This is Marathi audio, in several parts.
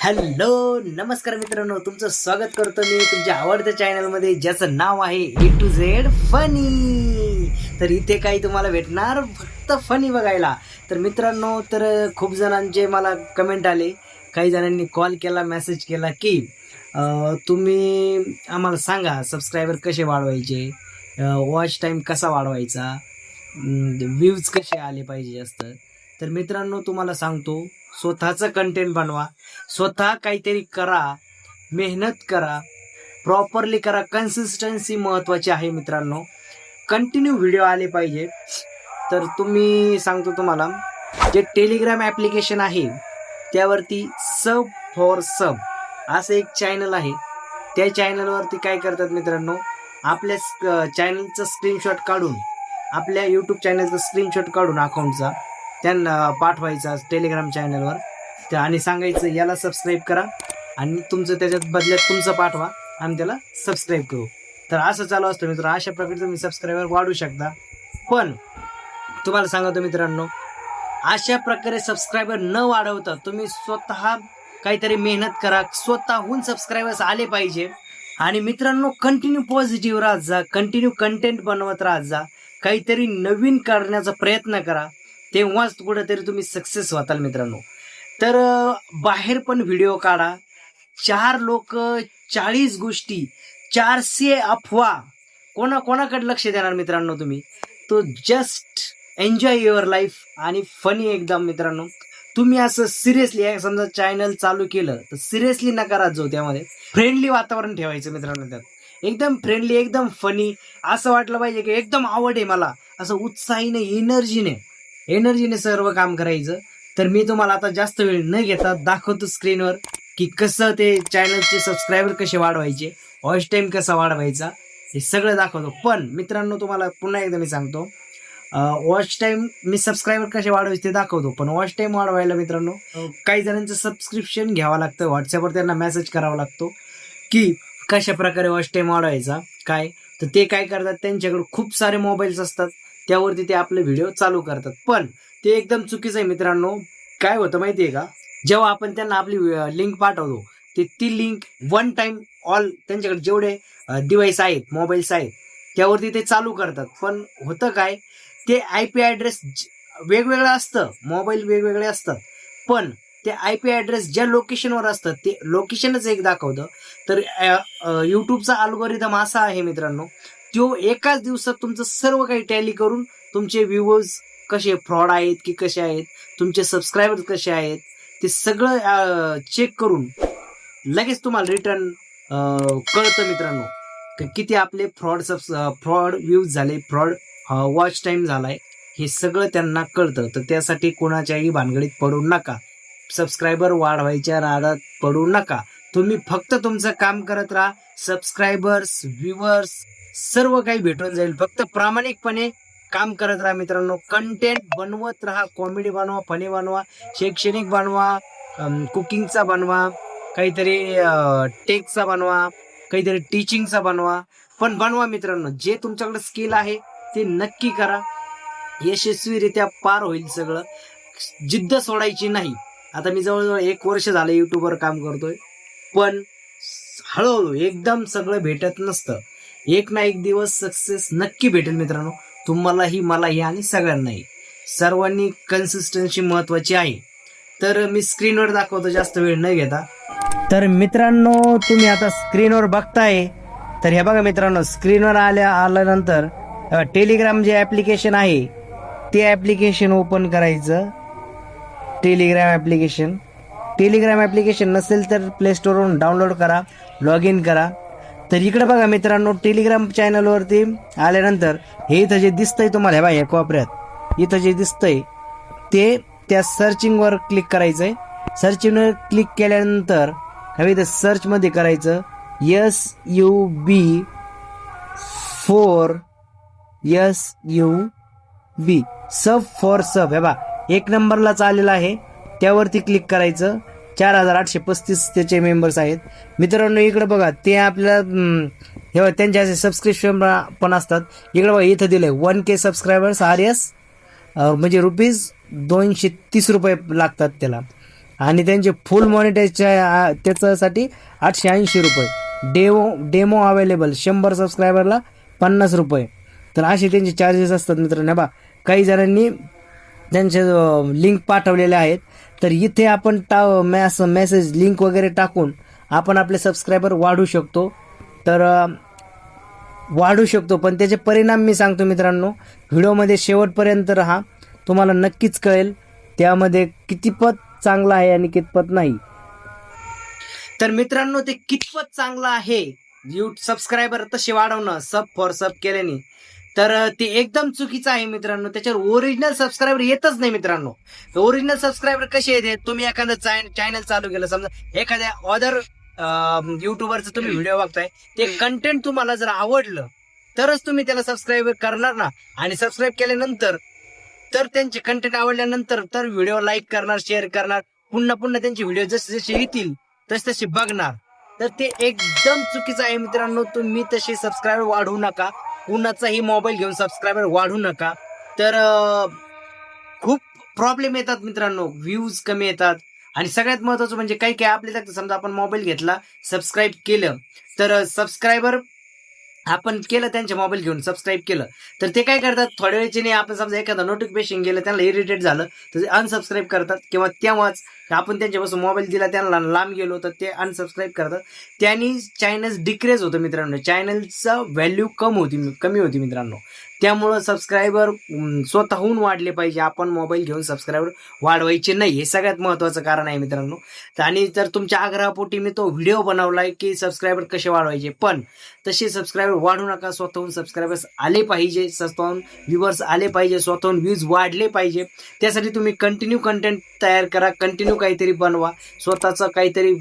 हॅलो नमस्कार मित्रांनो तुमचं स्वागत करतो मी तुमच्या आवडत्या चॅनलमध्ये ज्याचं नाव आहे ए टू झेड फनी तर इथे काही तुम्हाला भेटणार फक्त फनी बघायला. तर मित्रांनो तर खूप जणांचे मला कमेंट आले. काही जणांनी कॉल केला मेसेज केला की तुम्ही आम्हाला सांगा सबस्क्रायबर कसे वाढवायचे? वॉच टाईम कसा वाढवायचा? व्ह्यूज कसे आले पाहिजे जास्त? तर मित्रांनो तुम्हाला सांगतो स्वतःचं कंटेंट बनवा. स्वतः काहीतरी करा मेहनत करा प्रॉपरली करा. कन्सिस्टन्सी महत्त्वाची आहे मित्रांनो. कंटिन्यू व्हिडिओ आले पाहिजे. तर तुम्ही सांगतो तुम्हाला जे टेलिग्राम ॲप्लिकेशन आहे त्यावरती सब फॉर सब असं एक चॅनल आहे. त्या चॅनलवरती काय करतात मित्रांनो आपल्या चॅनलचं स्क्रीनशॉट काढून आपल्या यूट्यूब चॅनलचं स्क्रीनशॉट काढून अकाउंटचा त्यांना पाठवायचा टेलिग्राम चॅनलवर त्या आणि सांगायचं याला सबस्क्राईब करा आणि तुमचं त्याच्यात बदल्यात तुमचं पाठवा. आम्ही त्याला सबस्क्राईब करू. तर असं चालू असतं मित्र. अशा प्रकारे तुम्ही सबस्क्रायबर वाढू शकता. पण तुम्हाला सांगतो मित्रांनो अशा प्रकारे सबस्क्रायबर न वाढवता तुम्ही स्वतः काहीतरी मेहनत करा. स्वतःहून सबस्क्रायबर्स आले पाहिजे. आणि मित्रांनो कंटिन्यू पॉझिटिव्ह राहत जा. कंटिन्यू कंटेंट बनवत राहत जा. काहीतरी नवीन करण्याचा प्रयत्न करा. तेव्हाच कुठंतरी तुम्ही सक्सेस व्हाल मित्रांनो. तर बाहेर पण व्हिडिओ काढा. चार लोक चाळीस गोष्टी चारशे अफवा. कोणा कोणाकडे लक्ष देणार मित्रांनो तुम्ही? तो जस्ट एन्जॉय युअर लाईफ आणि फनी एकदम मित्रांनो. तुम्ही असं सिरियसली समजा चॅनल चालू केलं तर सिरियसली नकारात जो जाऊ त्यामध्ये. फ्रेंडली वातावरण ठेवायचं मित्रांनो त्यात. एकदम फ्रेंडली एकदम फनी असं वाटलं पाहिजे की एकदम आवड आहे मला. असं उत्साहीने एनर्जीने एनर्जीने सर्व काम करायचं. तर मी तुम्हाला आता जास्त वेळ न घेता दाखवतो स्क्रीनवर की कसं ते चॅनलचे सबस्क्रायबर कसे वाढवायचे वॉच टाईम कसा वाढवायचा हे सगळं दाखवतो. पण मित्रांनो तुम्हाला पुन्हा एकदा मी सांगतो वॉच टाईम मी सबस्क्रायबर कसे वाढवायचे ते दाखवतो. पण वॉच टाईम वाढवायला मित्रांनो काही जणांचं सबस्क्रिप्शन घ्यावं लागतं. व्हॉट्सअपवर त्यांना मेसेज करावा लागतो की कशा प्रकारे वॉच टाईम वाढवायचा काय? तर ते काय करतात त्यांच्याकडे खूप सारे मोबाईल्स असतात. त्यावरती ते आपले व्हिडिओ चालू करतात. पण ते एकदम चुकीचं आहे मित्रांनो. काय होतं माहिती आहे का? जेव्हा आपण त्यांना आपली लिंक पाठवतो ते ती लिंक वन टाइम ऑल त्यांच्याकडे जेवढे डिव्हाइस आहेत मोबाईल्स आहेत त्यावरती ते चालू करतात. पण होतं काय? ते आय पी ॲड्रेस वेगवेगळं असतं. मोबाईल वेगवेगळे असतात. पण ते आय पी ॲड्रेस ज्या लोकेशनवर असतं ते लोकेशनच एक दाखवतं. तर यूट्यूबचा अल्गोरिदम असा आहे मित्रांनो. तो एकाच दिवसात तुमचं सर्व काही टॅली करून तुमचे व्ह्यूवर्स कसे फ्रॉड आहेत की कसे आहेत तुमचे सबस्क्रायबर्स कसे आहेत ते सगळं चेक करून लगेच तुम्हाला रिटर्न कळतं मित्रांनो. किती आपले फ्रॉड सबस फ्रॉड व्ह्यूज झाले फ्रॉड वॉच टाईम झालाय हे सगळं त्यांना कळतं. तर त्यासाठी कोणाच्याही भानगडीत पडू नका. सबस्क्रायबर वाढवायच्या राडात पडू नका. तुम्ही फक्त तुमचं काम करत राहा. सबस्क्रायबर्स व्ह्युअर्स सर्व काही भेटून जाईल. फक्त प्रामाणिकपणे काम करत राहा मित्रांनो. कंटेंट बनवत राहा. कॉमेडी बनवा फनी बनवा शैक्षणिक बनवा कुकिंगचा बनवा काहीतरी टेकचा बनवा काहीतरी टीचिंगचा बनवा. पण बनवा मित्रांनो. जे तुमच्याकडे स्किल आहे ते नक्की करा. यशस्वीरित्या पार होईल सगळं. जिद्द सोडायची नाही. आता मी जवळजवळ एक वर्ष झालं युट्यूबवर काम करतोय. पण हळूहळू एकदम सगळं भेटत नसतं. एक ना एक दिवस सक्सेस नक्की भेटेल मित्रांनो. तुम्हालाही मलाही आणि सगळ्यांनाही. सर्वांनी कन्सिस्टन्सी महत्वाची आहे. तर मी स्क्रीनवर दाखवतो जास्त वेळ न घेता. तर मित्रांनो तुम्ही आता स्क्रीनवर बघताय. तर हे बघा मित्रांनो स्क्रीनवर आल्या आल्यानंतर टेलिग्राम जे ॲप्लिकेशन आहे ते ॲप्लिकेशन ओपन करायचं. टेलिग्राम ॲप्लिकेशन टेलिग्राम ॲप्लिकेशन नसेल तर प्ले स्टोरवरून डाउनलोड करा लॉग इन करा. तर इकडे बघा मित्रांनो टेलिग्राम चॅनलवरती आल्यानंतर हे इथं जे दिसतंय तुम्हाला हे बघा या कोपऱ्यात. इथं जे दिसतंय ते त्या सर्चिंगवर क्लिक करायचं आहे सर्चिंगवर क्लिक केल्यानंतर हवे इथं सर्चमध्ये करायचं S U B four S U B sub for sub हे बा एक नंबरलाच आलेला आहे. त्यावरती क्लिक करायचं. चार हजार आठशे पस्तीस त्याचे मेंबर्स आहेत. मित्रांनो इकडे बघा ते आपल्याला त्यांच्या हे असे सबस्क्रिप्शन पण असतात. इकडे बघा इथं दिलंय one K subscribers R S म्हणजे रुपीज दोनशे तीस रुपये लागतात त्याला. आणि त्यांचे फुल मॉनिटाईजच्या त्याच्यासाठी आठशे ऐंशी रुपये. डेमो डेमो अवेलेबल शंभर सबस्क्रायबरला पन्नास रुपये. तर असे त्यांचे चार्जेस असतात मित्रांनो. बा काही जणांनी त्यांचे लिंक पाठवलेले आहेत. तर इथे आपण टा मॅस मेसेज लिंक वगैरे टाकून आपण आपले सबस्क्रायबर वाढू शकतो. तर वाढू शकतो. पण त्याचे परिणाम मी सांगतो मित्रांनो व्हिडिओमध्ये शेवटपर्यंत राहा. तुम्हाला नक्कीच कळेल त्यामध्ये कितीपत चांगला आहे आणि कितपत नाही. तर मित्रांनो ते कितपत चांगलं आहे? यू सबस्क्रायबर तसे वाढवणं सब फॉर सब केल्याने. तर ते एकदम चुकीचं आहे मित्रांनो. त्याच्यावर ओरिजिनल सबस्क्रायबर येतच नाही मित्रांनो. ओरिजिनल सबस्क्रायबर कसे येते तुम्ही एखादं चॅनल चालू केलं समजा एखाद्या अदर युट्यूबरचं तुम्ही व्हिडिओ बघताय ते कंटेंट तुम्हाला जर आवडलं तरच तुम्ही त्याला सबस्क्राईब करणार ना. आणि सबस्क्राईब केल्यानंतर तर त्यांचे कंटेंट आवडल्यानंतर तर व्हिडिओ लाईक करणार शेअर करणार. पुन्हा पुन्हा त्यांचे व्हिडिओ जसे जसे येतील तसे तसे बघणार. तर ते एकदम चुकीचं आहे मित्रांनो. तुम्ही तसे सबस्क्राईबर वाढवू नका. कुणाचाही मोबाईल घेऊन सबस्क्रायबर वाढू नका. तर खूप प्रॉब्लेम येतात मित्रांनो. व्ह्यूज कमी येतात. आणि सगळ्यात महत्वाचं म्हणजे काही काही आपले लागतं समजा आपण मोबाईल घेतला सबस्क्राईब केलं तर सबस्क्रायबर आपण केलं त्यांच्या मोबाईल घेऊन सबस्क्राईब केलं. तर ते काय करतात? थोड्या वेळची नाही आपण समजा एखादं नोटिफिकेशन गेलं त्यांना इरिटेट झालं तर अनसबस्क्राईब करतात किंवा तेव्हाच आपण त्यांच्यापासून मोबाईल दिला त्यांना लांब गेलो तर ते अनसबस्क्राईब करतात. त्यांनी चॅनल डिक्रेज होतं मित्रांनो. चॅनलचा व्हॅल्यू कम होती कमी होती मित्रांनो. त्यामुळं सबस्क्रायबर स्वतःहून वाढले पाहिजे. आपण मोबाईल घेऊन सबस्क्रायबर वाढवायचे नाही. हे सगळ्यात महत्त्वाचं कारण आहे मित्रांनो. आणि तर तुमच्या आग्रहापोटी मी तो व्हिडिओ बनवला आहे की सबस्क्रायबर कसे वाढवायचे? पण तसे सबस्क्रायबर वाढू नका. स्वतःहून सबस्क्रायबर्स आले पाहिजे. स्वतःहून व्ह्युअर्स आले पाहिजे. स्वतःहून व्ह्यूज वाढले पाहिजे. त्यासाठी तुम्ही कंटिन्यू कंटेंट तयार करा. कंटिन्यू काहीतरी बनवा. स्वतःचं काहीतरी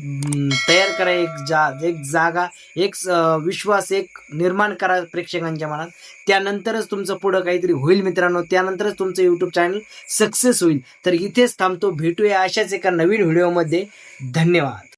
तयार करा एक जा एक जागा एक विश्वास एक निर्माण करा प्रेक्षकांच्या मनात. त्यानंतरच तुमचं पुढं काहीतरी होईल मित्रांनो. त्यानंतरच तुमचं यूट्यूब चॅनल सक्सेस होईल. तर इथेच थांबतो. भेटूया अशाच एका नवीन व्हिडिओमध्ये धन्यवाद.